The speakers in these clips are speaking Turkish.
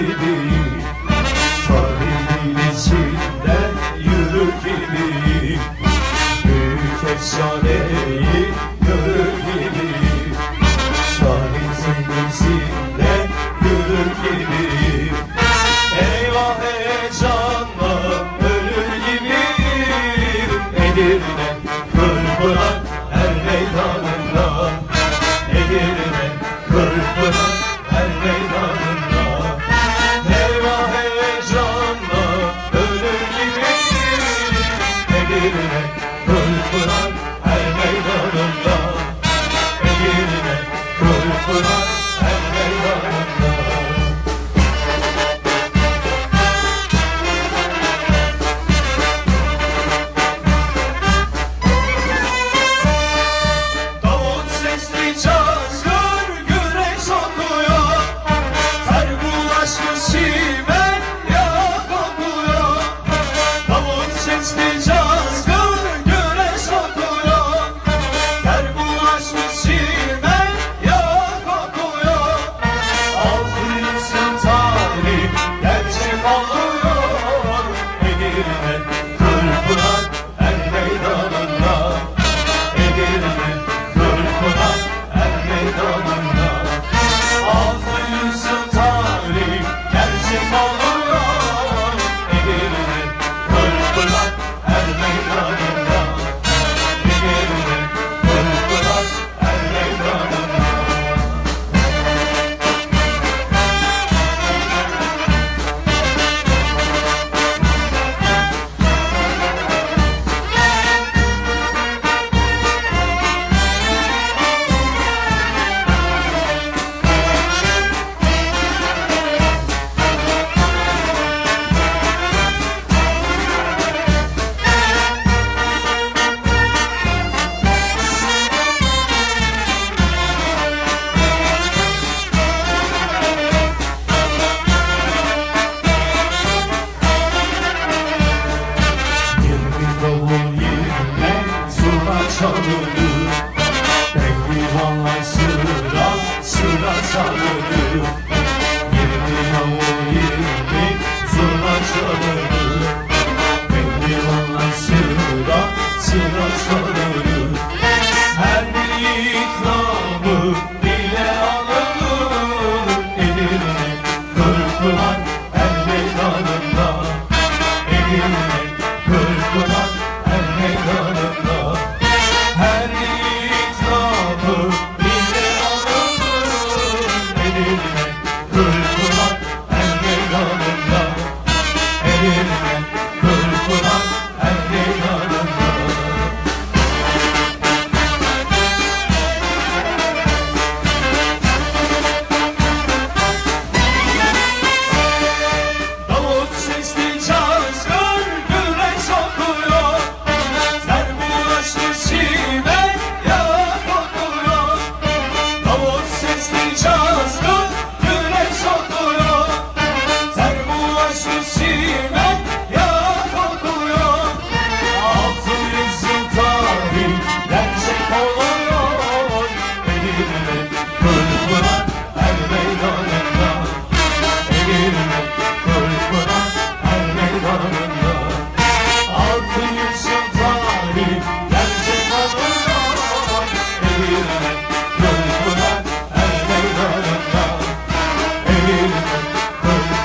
gibi Tarihin içinde yürür gibi Büyük efsaneyi görür gibi Tarihin içinde yürür gibi Eyvah heyecanla ölür gibi Edirne kır bırak her meydanında. Edirne kır Eline kül kırar her meydanında. Eline kül kırar know. Christy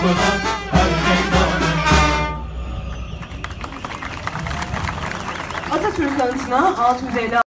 Bırak her. Atatürk anıtına 650